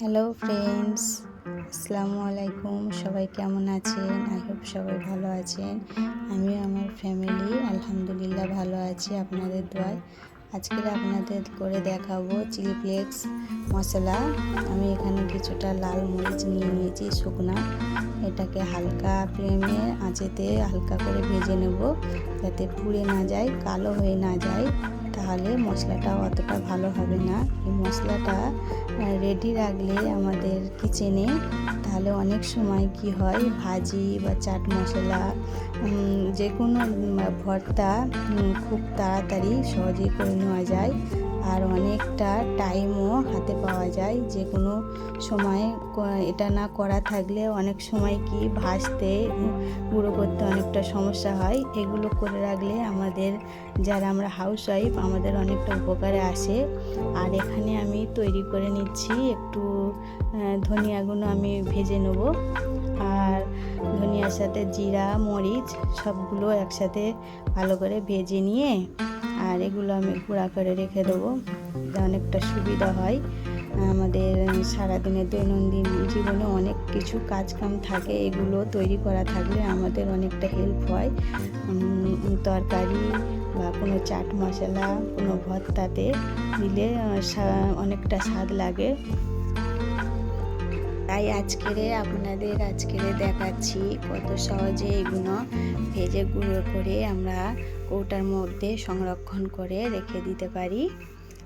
Hello friends আসসালামু আলাইকুম সবাই কেমন আছেন? আই হোপ সবাই ভালো আছেন। আমি আমার ফ্যামিলি আলহামদুলিল্লাহ ভালো আছি আপনাদের দোয়ায়। আজকে আপনাদের করে দেখাবো চিলি ফ্লেক্স মশলা। আমি এখানে কিছুটা লাল মরিচ নিয়ে নিয়েছি, শুকনা। এটাকে হালকা ফ্লেমে আঁচেতে হালকা করে ভেজে নেব, যাতে পুড়ে না যায়, কালো হয়ে না যায়। তাহলে মশলাটাও অতটা ভালো হবে না। এই মশলাটা রেডি রাখলে আমাদের কিচেনে তাহলে অনেক সময় কি হয়, ভাজি বা চাট মশলা যে কোনো ভর্তা খুব তাড়াতাড়ি সহজেই করে নেওয়া যায়। আর অনেকটা টাইমও হাতে পাওয়া যায়। যে কোনো সময় এটা না করা থাকলে অনেক সময় কি ভাজতে গুঁড়ো করতে অনেকটা সমস্যা হয়। এগুলো করে রাখলে আমাদের, যারা আমরা হাউস ওয়াইফ আমাদের অনেকটা উপকারে আসে। আর এখানে আমি তৈরি করে নিচ্ছি একটু ধনিয়াগুলো আমি ভেজে নেব। আর ধনিয়ার সাথে জিরা, মরিচ সবগুলো একসাথে ভালো করে ভেজে নিয়ে আর এগুলো আমি গুঁড়া করে রেখে দেবো। অনেকটা সুবিধা হয়। আমাদের সারাদিনের দৈনন্দিন জীবনে অনেক কিছু কাজকাম থাকে, এগুলো তৈরি করা থাকলে আমাদের অনেকটা হেল্প হয়। তরকারি বা কোনো চাট মশলা, কোনো ভর্তাতে দিলে অনেকটা স্বাদ লাগে। তাই আজকেরে আপনাদের আজকেরে দেখাচ্ছি কত সহজে এগুলো ভেজে গুঁড়ো করে আমরা কৌটার মধ্যে সংরক্ষণ করে রেখে দিতে পারি।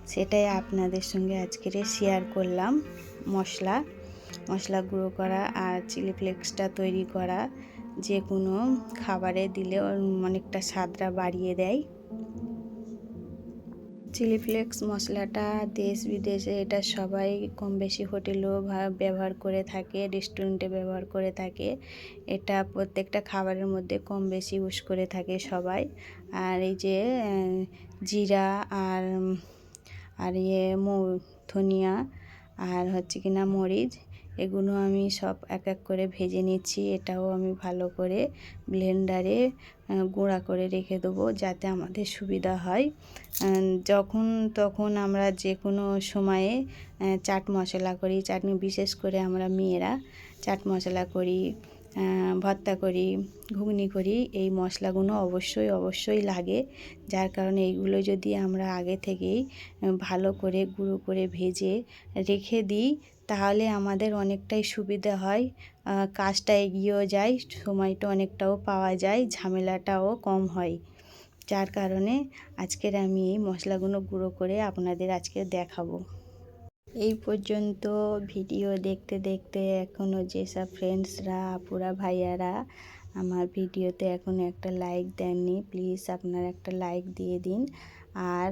সেটাই আপনাদের সঙ্গে আজকের শেয়ার করলাম মশলা মশলা গুঁড়ো করা আর চিলি ফ্লেক্সটা তৈরি করা। যে কোনো খাবারে দিলে অনেকটা স্বাদটা বাড়িয়ে দেয়। চিলি ফ্লেক্স মশলাটা দেশ বিদেশে এটা সবাই কম বেশি হোটেলেও ব্যবহার করে থাকে, রেস্টুরেন্টে ব্যবহার করে থাকে। এটা প্রত্যেকটা খাবারের মধ্যে কম বেশি ইউজ করে থাকে সবাই। আর এই যে জিরা আর আর ইয়ে ধনিয়া আর হচ্ছে কিনা মরিচ এগুলো আমি সব এক এক করে ভেজে নিচ্ছি। এটাও আমি ভালো করে ব্লেন্ডারে গুঁড়া করে রেখে দেবো যাতে আমাদের সুবিধা হয়। যখন তখন আমরা যে কোনো সময়ে চাট মশলা করি, চাটনি বিশেষ করে আমরা মেয়েরা চাট মশলা করি। ভর্তা করি, ঘুগনি করি, এই মশলাগুলো অবশ্যই অবশ্যই লাগে। যার কারণে এইগুলো যদি আমরা আগে থেকেই ভালো করে, গুঁড়ো করে ভেজে রেখে দিই, তাহলে আমাদের অনেকটাই সুবিধা হয়। কাজটা এগিয়েও যায়, সময়টা অনেকটাও পাওয়া যায়, ঝামেলাটাও কম হয়। যার কারণে আজকের আমি এই মশলাগুলো গুঁড়ো করে আপনাদের আজকে দেখাবো। এই পর্যন্ত ভিডিও দেখতে দেখতে এখনও যেসব ফ্রেন্ডসরা আপুরা, ভাইয়ারা আমার ভিডিওতে এখনও একটা লাইক দেননি প্লিজ আপনারা একটা লাইক দিয়ে দিন। আর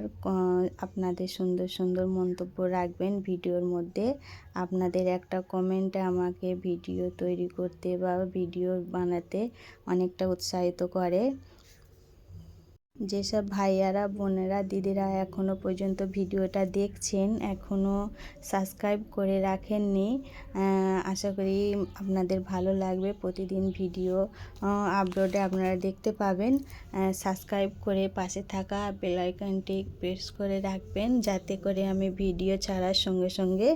আপনাদের সুন্দর সুন্দর মন্তব্য রাখবেন ভিডিওর মধ্যে। আপনাদের একটা কমেন্টে আমাকে ভিডিও তৈরি করতে বা ভিডিও বানাতে অনেকটা উৎসাহিত করে। যেসব ভাইয়ারা, বোনেরা, দিদিরা এখনও পর্যন্ত ভিডিওটা দেখছেন এখনও সাবস্ক্রাইব করে রাখেননি আশা করি আপনাদের ভালো লাগবে। প্রতিদিন ভিডিও আপলোডে আপনারা দেখতে পাবেন। সাবস্ক্রাইব করে পাশে থাকা বেলাইকনটি প্রেস করে রাখবেন, যাতে করে আমি ভিডিও ছাড়ার সঙ্গে সঙ্গে